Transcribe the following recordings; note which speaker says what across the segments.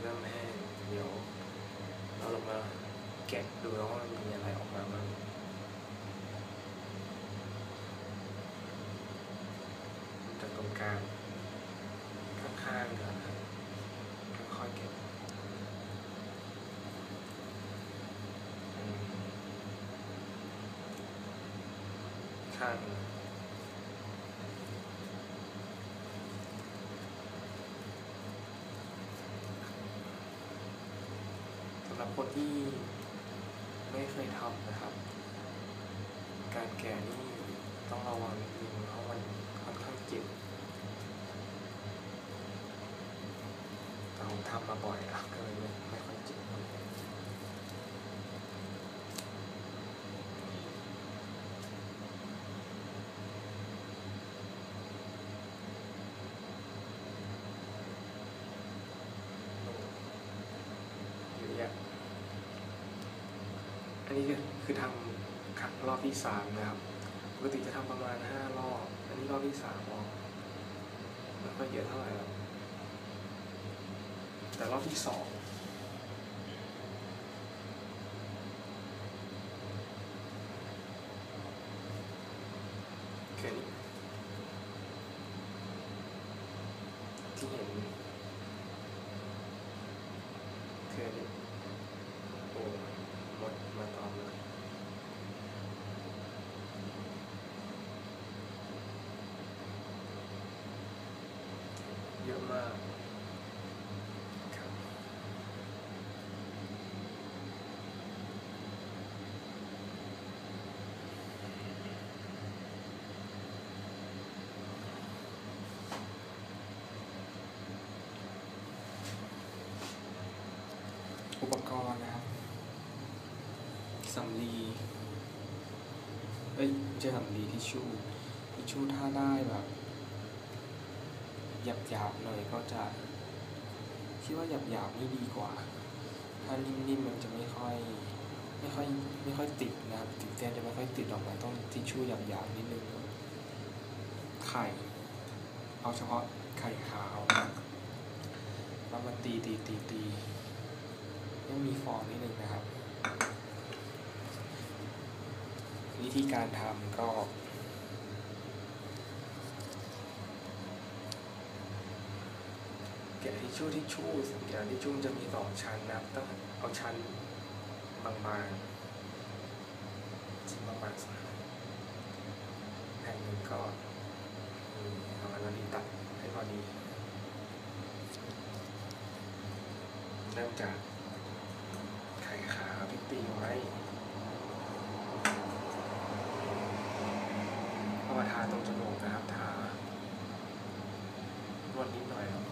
Speaker 1: เริ่มแห้งเดี๋ยวเราลงมาแกะดูแล้วว่ามันมีอะไรออกมาบ้างจากตรงกลางข้างๆนะครับค่อยๆแกะอืมข้าง สำหรับคนที่ไม่เคยทำนะครับ การแก่นี่ต้องระวังนิดนึงเพราะมันค่อนข้างเจ็บเราทำมาบ่อยอะก็เลยไม่ค่อยเจ็บเลยอะแยะ อันนี้คือทำครั้งรอบที่สามนะครับปกติจะทำประมาณห้ารอบ อันนี้รอบที่สามรอบไม่ค่อยเยอะเท่าไหร่หรอกแต่รอบที่สองคือนี้ที่เห็นคืออันนี้โอ้หมดมาตอมเลย เยอะ มากครับอุปกรณ์นะครับสำลีเอ้ยไม่ใช่สำลีทิชชู่ทิชชู่ถ้าได้แบบ หยาบๆหน่อยก็จะคิดว่าหยาบๆนี่ดีกว่า ถ้านิ่มๆมันจะไม่ค่อยไม่ค่อยไม่ค่อยติดนะครับติดเส้นจะไม่ค่อยติดออกมาต้องทิชชู่หยาบๆนิดนึงไข่เอาเฉพาะไข่ขาวแล้วมาตีตีตีตียังมีฟองนิดนึงนะครับ วิธีการทำก็ แกะทิชชู่ทิชชู่สัญญาทิชชู่มันจะมีสองชั้นนะครับต้องเอาชั้นบางๆชิ้นบางๆสักแผ่นหนึ่งก็อืมเอาอันนี้ตัดให้พอดีเริ่มจากไข่ขาวที่ตีไว้เอามาทาตรงจมูกนะครับทานวดนิดหน่อยครับ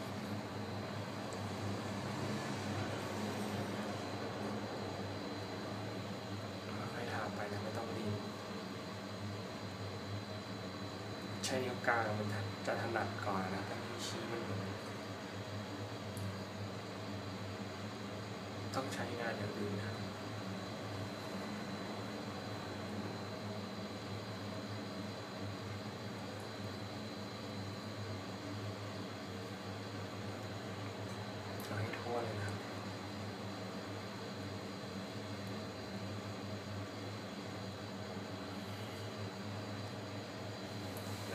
Speaker 1: ค่อยๆทำไปนะไม่ต้องรีบ ใช้นิ้วกลางมันจะถนัดก่อนนะแต่นิ้วชี้มันต้องใช้งานอย่างอื่นนะครับเอาให้ทั่วเลยนะคร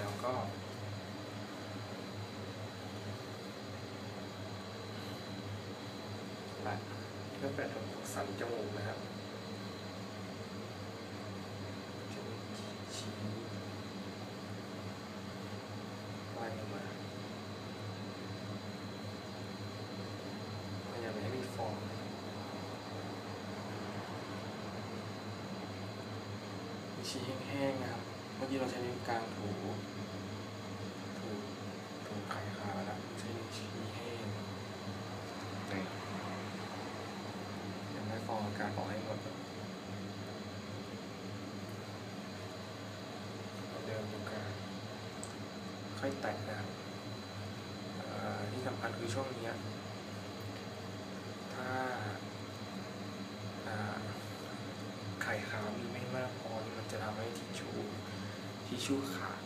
Speaker 1: ับ ก็ ไปัดเพื่อแปะตรงสันจมูกนะครับจมูกชี้ไล่ลงมาพยายามไม่ให้มีฟองชี้แห้งๆนะครับ มื่อกี้เราใช้นิ้วกลางถูถูถูไข่ขาวแล้วใช้นิ้วชี้แห้งนี่ยังไม่ฟองอากาศออกให้หมดเดิมตรงกลางค่อยแตะนะครับอ่อที่สำคัญคือช่วงนี้ ชั่วขาด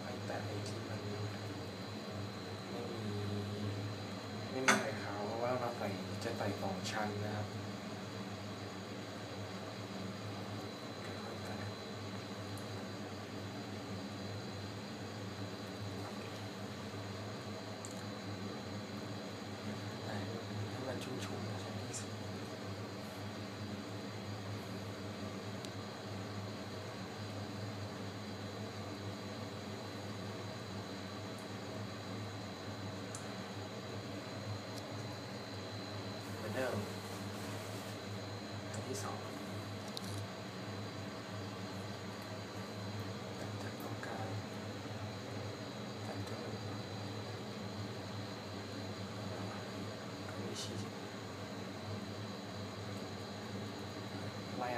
Speaker 1: ไปแต่ไอ้ที่มันไม่มีไม่มีใครเขาเพาว่าเราส่จะใส่สองชั้นนะครับชุ่ม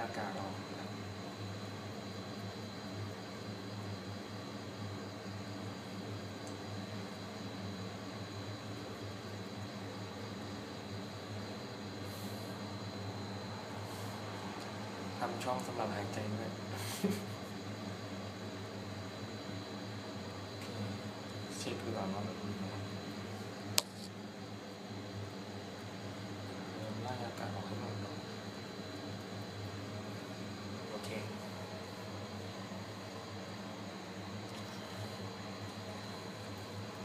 Speaker 1: อากาศออกนะครับทำช่องสำหรับหายใจด้วยโอเคเช็คดูก่อนว่ามันมีไหมเริ่มไล่อากาศออกให้หมดก่อนโอเค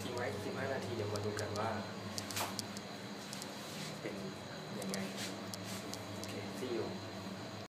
Speaker 1: ทิ้งไว้ 15 นาทีเดี๋ยวมาดูกันว่า